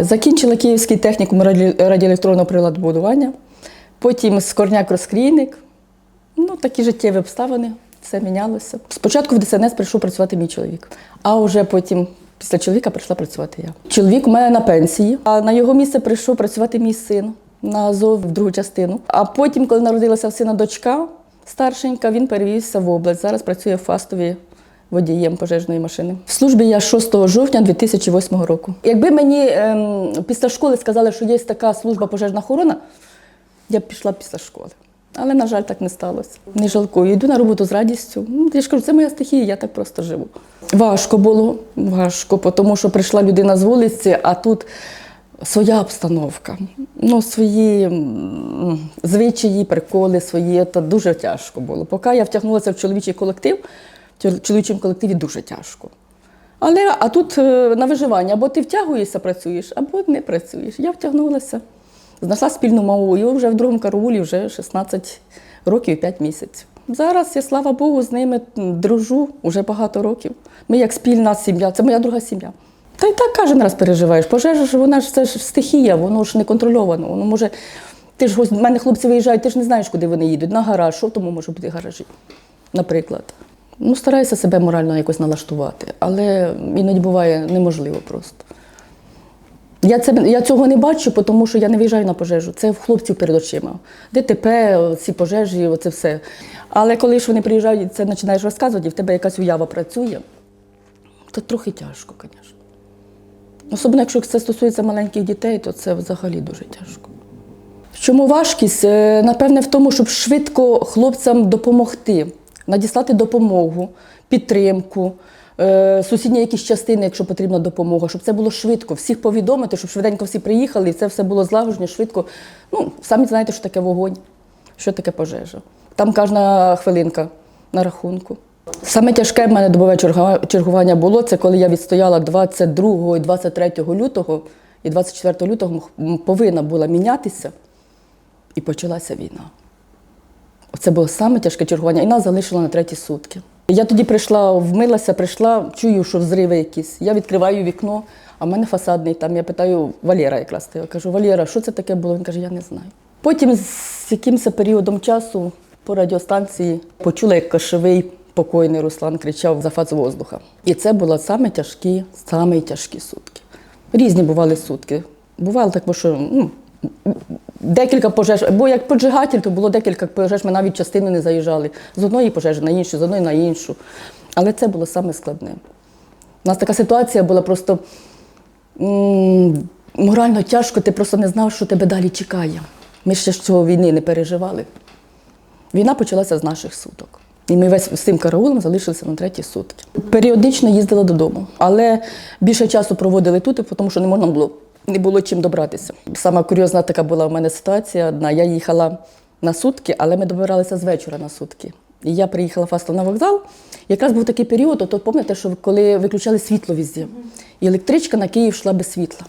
Закінчила Київський технікум радіоелектронного приладобудування, потім скорняк розкрійник. Ну, такі життєві обставини, все мінялося. Спочатку в ДСНС прийшов працювати мій чоловік, а вже потім, після чоловіка, прийшла працювати я. Чоловік у мене на пенсії, а на його місце прийшов працювати мій син на Азов в другу частину. А потім, коли народилася в сина дочка старшенька, він перевівся в область. Зараз працює в Фастові водієм пожежної машини. В службі я 6 жовтня 2008 року. Якби мені ем, після школи сказали, що є така служба пожежна охорона, я б пішла після школи. Але, на жаль, так не сталося. Не жалкую. Йду на роботу з радістю. Ну, Я ж кажу, це моя стихія, я так просто живу. Важко було, важко, тому що прийшла людина з вулиці, а тут своя обстановка, ну, свої звичаї, приколи свої. Це дуже тяжко було. Поки я втягнулася в чоловічий колектив, чоловічому колективі дуже тяжко. Але а тут е, на виживання або ти втягуєшся, працюєш, або не працюєш. Я втягнулася, знайшла спільну мову, і вже в другому караулі вже 16 років і 5 місяців. Зараз я, слава Богу, з ними дружу вже багато років. Ми як спільна сім'я, це моя друга сім'я. Та й так кожен раз переживаєш. Пожежа ж вона ж це ж стихія, воно ж не контрольовано. Воно може. Ти ж ось в мене хлопці виїжджають, ти ж не знаєш, куди вони їдуть. На гараж, що тому може бути гаражі, наприклад. Ну, стараюся себе морально якось налаштувати, але іноді буває неможливо просто. Я, це, я цього не бачу, тому що я не виїжджаю на пожежу. Це в хлопців перед очима. ДТП, ці пожежі, оце все. Але коли ж вони приїжджають, це починаєш розказувати, і в тебе якась уява працює, то трохи тяжко, звісно. Особливо, якщо це стосується маленьких дітей, то це взагалі дуже тяжко. Чому важкість? Е, Напевне, в тому, щоб швидко хлопцям допомогти, надіслати допомогу, підтримку, е, сусідні якісь частини, якщо потрібна допомога, щоб це було швидко, всіх повідомити, щоб швиденько всі приїхали, і це все було злагоджено, швидко. Ну, самі знаєте, що таке вогонь, що таке пожежа. Там кожна хвилинка на рахунку. Саме тяжке в мене добове чергування було, це коли я відстояла 22 і 23 лютого, і 24 лютого повинна була мінятися, і почалася війна. Це було саме тяжке чергування, і нас залишило на треті сутки. Я тоді прийшла, вмилася, прийшла, чую, що взриви якісь. Я відкриваю вікно, а в мене фасадний там. Я питаю Валєра якраз. Я кажу, Валєра, що це таке було? Він каже, я не знаю. Потім з якимось періодом часу по радіостанції почула, як кошовий покойний Руслан кричав за фаз воздуха. І це були саме тяжкі, саме тяжкі сутки. Різні бували сутки. Бувало так, що ну, декілька пожеж, бо як поджигатель, то було декілька пожеж, ми навіть частини не заїжджали. З одної пожежі на іншу, з одної на іншу. Але це було саме складне. У нас така ситуація була просто морально тяжко, ти просто не знав, що тебе далі чекає. Ми ще з цього війни не переживали. Війна почалася з наших суток. І ми весь з цим караулом залишилися на треті сутки. Періодично їздила додому, але більше часу проводили тут, тому що не можна було не було чим добратися. Сама курйозна така була в мене ситуація одна. Я їхала на сутки, але ми добиралися з вечора на сутки. І я приїхала фастом на вокзал. Якраз був такий період, от пам'ятаєте, що коли виключали світло везде. І електричка на Київ йшла без світла.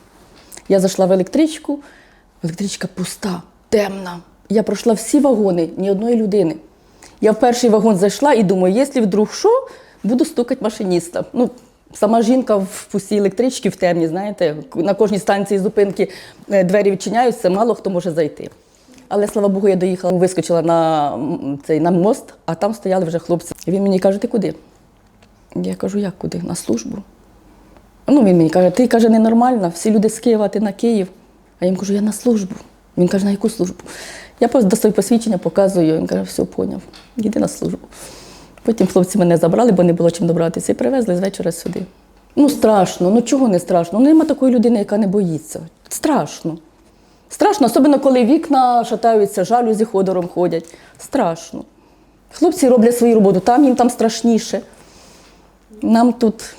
Я зайшла в електричку, електричка пуста, темна. Я пройшла всі вагони, ні одної людини. Я в перший вагон зайшла і думаю, якщо вдруг що, буду стукати машиніста. Ну, сама жінка в пустій електричці в темні, знаєте, на кожній станції зупинки е, двері відчиняються, мало хто може зайти. Але слава Богу, я доїхала, вискочила на цей на мост, а там стояли вже хлопці. І він мені каже, ти куди? Я кажу, як куди? На службу. Ну, він мені каже, ти каже, ненормальна, всі люди з Києва, ти на Київ. А я йому кажу, я на службу. Він каже, на яку службу? Я просто достаю посвідчення, показую. Він каже, все, поняв, йди на службу. Потім хлопці мене забрали, бо не було чим добратися, і привезли з вечора сюди. Ну, страшно, ну чого не страшно? Ну, нема такої людини, яка не боїться. Страшно. Страшно, особливо коли вікна шатаються, жалюзі ходором ходять. Страшно. Хлопці роблять свою роботу, там їм там страшніше. Нам тут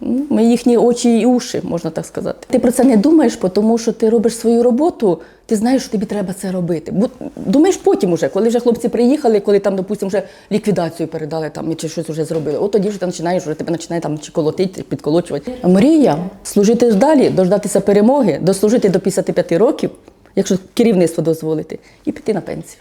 ми їхні очі і уші, можна так сказати. Ти про це не думаєш, тому що ти робиш свою роботу, ти знаєш, що тобі треба це робити. Бо думаєш потім уже, коли вже хлопці приїхали, коли там, допустимо, вже ліквідацію передали там, чи щось вже зробили. От тоді вже ти починаєш, вже тебе починає там чи колотити, чи підколочувати. Мрія служити далі, дождатися перемоги, дослужити до 55 років, якщо керівництво дозволити, і піти на пенсію.